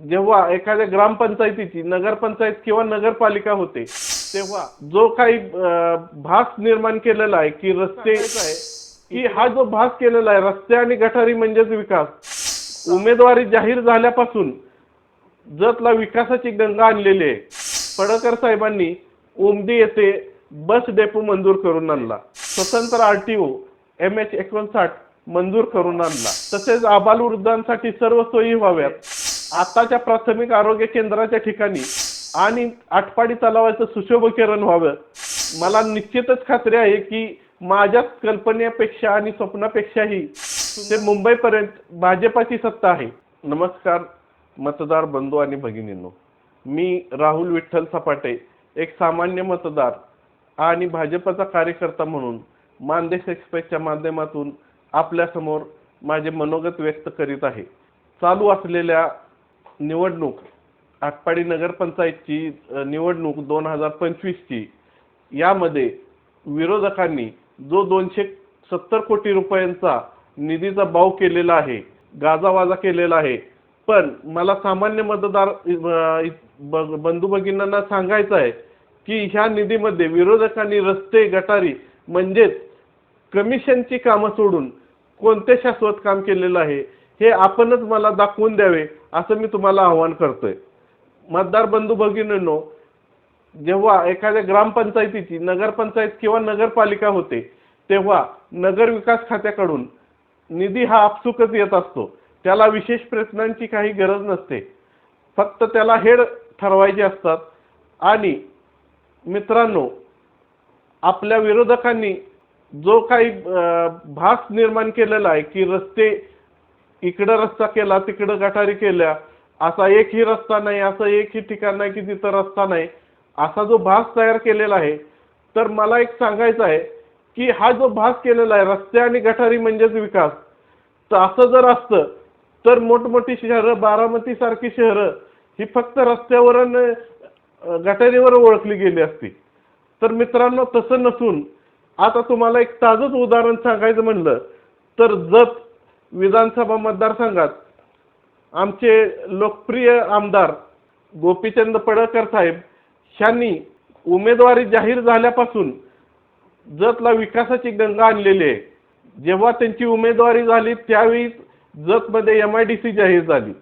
जेव्हा एखाद्या ग्रामपंचायतीची नगरपंचायत किंवा नगरपालिका होते तेव्हा जो काही भाग भास निर्माण केलेला आहे की रस्ते की हा जो भास केलेला आहे रस्ते आणि गटारी म्हणजेच विकास उमेदवारी जाहीर झाल्यापासून जतला विकासाची गंगा आणलेली आहे. पडकर साहेबांनी उमदी येथे बस डेपो मंजूर करून आणला. स्वतंत्र आरटीओ एम एच एकोणसाठ मंजूर करून आणला. तसेच आबालवृद्धांसाठी सर्व सोयी व्हाव्यात. आताच्या प्राथमिक आरोग्य केंद्राच्या ठिकाणी आणि आटपाडी तलावाचं सुशोभीकरण व्हावं. मला निश्चितच खात्री आहे की माझ्या कल्पनेपेक्षा आणि स्वप्नापेक्षाही ते मुंबईपर्यंत भाजपाची सत्ता आहे. नमस्कार मतदार बंधू आणि भगिनींनो. मी राहुल विठ्ठल सपाटे एक सामान्य मतदार आणि भाजपचा कार्यकर्ता म्हणून मानदेश एक्सप्रेसच्या माध्यमातून आपल्यासमोर माझे मनोगत व्यक्त करीत आहे. चालू असलेल्या निवडणूक आटपाडी नगरपंचायतची निवडणूक दोन हजार पंचवीसची यामध्ये विरोधकांनी जो दोनशे सत्तर कोटी रुपयांचा निधीचा बाव केलेला आहे गाजावाजा केलेला आहे पण मला सामान्य मतदार बंधू भगिनींना सांगायचं आहे की ह्या निधीमध्ये विरोधकांनी रस्ते गटारी म्हणजेच कमिशनची कामं सोडून कोणते शाश्वत काम केलेलं आहे हे आपणच मला दाखवून द्यावे असं मी तुम्हाला आवाहन करतोय. मतदार बंधू भगिनींनो जेव्हा एखाद्या ग्रामपंचायतीची नगरपंचायत किंवा नगरपालिका होते तेव्हा नगर विकास खात्याकडून निधी हा आपसुकच येत असतो. त्याला विशेष प्रयत्नांची काही गरज नसते. फक्त त्याला हेड ठरवायचे असतात. आणि मित्रांनो आपल्या विरोधकांनी जो काही भास निर्माण केलेला आहे की रस्ते इकडं रस्ता केला तिकडं गटारी केल्या. असा एकही रस्ता नाही असं एकही ठिकाण नाही की तिथं रस्ता नाही. असा जो भास तयार केलेला आहे. तर मला एक सांगायचं आहे की हा जो भास केलेला आहे रस्ते आणि गटारी म्हणजेच विकास. तर असं जर असतं तर मोठमोठी शहरं बारामती सारखी शहरं ही फक्त रस्त्यावर गटारीवर ओळखली गेली असती. तर मित्रांनो तसं नसून आता तुम्हाला एक ताजंच उदाहरण सांगायचं म्हणलं तर जत विधानसभा मतदारसंघात आमचे लोकप्रिय आमदार गोपीचंद पडळकर साहेब यांनी उमेदवारी जाहीर झाल्यापासून जतला विकासाची गंगा आणलेली आहे. जेव्हा त्यांची उमेदवारी झाली त्यावेळी जतमध्ये एम आय डी सी जाहीर झाली.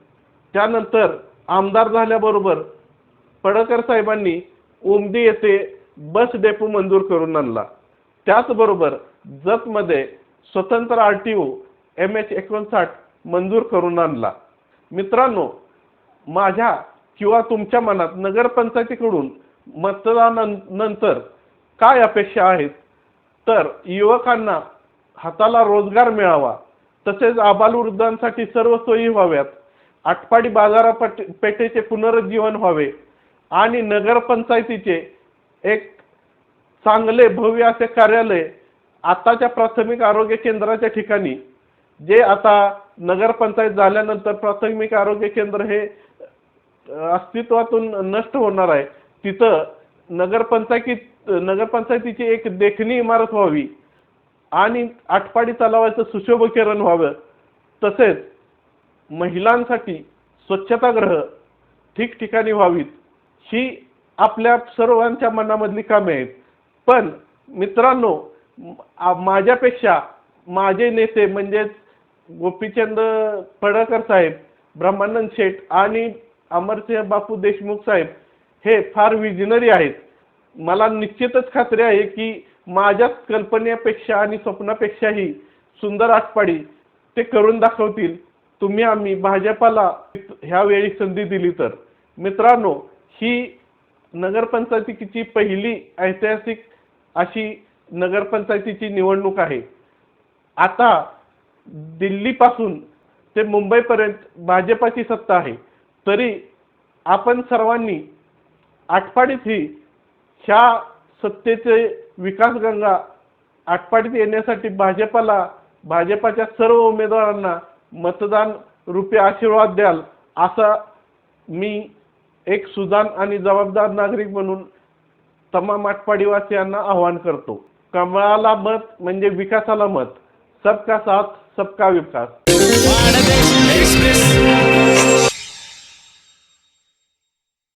त्यानंतर आमदार झाल्याबरोबर पडळकर साहेबांनी उमदी येथे बस डेपो मंजूर करून आणला. त्याचबरोबर जतमध्ये स्वतंत्र R T O M H एकोणसाठ मंजूर करून आणला. मित्रांनो माझ्या किंवा तुमच्या मनात नगरपंचायतीकडून मतदानानंतर काय अपेक्षा आहेत? तर युवकांना हाताला रोजगार मिळावा तसेच आबालवृद्धांसाठी सर्व सोयी व्हाव्यात आटपाडी बाजारापट पेठेचे पुनरुज्जीवन व्हावे आणि नगरपंचायतीचे एक चांगले भव्य असे कार्यालय आताच्या प्राथमिक आरोग्य केंद्राच्या ठिकाणी जे आता नगरपंचायत झाल्यानंतर प्राथमिक आरोग्य केंद्र हे अस्तित्वातून नष्ट होणार आहे. तिथं नगरपंचायतीत नगरपंचायतीची एक देखणी इमारत व्हावी आणि आटपाडी तलावाचं सुशोभीकरण व्हावं. तसेच महिलांसाठी स्वच्छतागृह ठिकठिकाणी व्हावीत. ही आपल्या सर्वांच्या मनामधली कामे आहेत. पण मित्रांनो माझ्यापेक्षा माझे नेते म्हणजेच गोपीचंद पडळकर साहेब ब्रह्मानंद शेठ आणि अमरसिंह बापू देशमुख साहेब हे फार विजनरी आहेत. मला निश्चितच खात्री आहे की माझ्या कल्पनेपेक्षा आणि स्वप्नापेक्षाही सुंदर आटपाडी ते करून दाखवतील. तुम्ही आम्ही भाजपाला ह्या वेळी संधी दिली तर. मित्रांनो ही नगरपंचायतीची पहिली ऐतिहासिक अशी नगरपंचायतीची निवडणूक आहे. आता दिल्लीपासून ते मुंबईपर्यंत भाजपाची सत्ता आहे. तरी आपण सर्वांनी आटपाडीत ही ह्या सत्तेचे विकासगंगा आटपाडीत येण्यासाठी भाजपाला भाजपाच्या सर्व उमेदवारांना मतदान रुपये आशीर्वाद द्याल असा मी एक सुजान आणि जबाबदार नागरिक म्हणून तमाम आटपाडीवासियांना आवाहन करतो. कमळाला मत म्हणजे विकासाला मत. सबका साथ सबका विकास।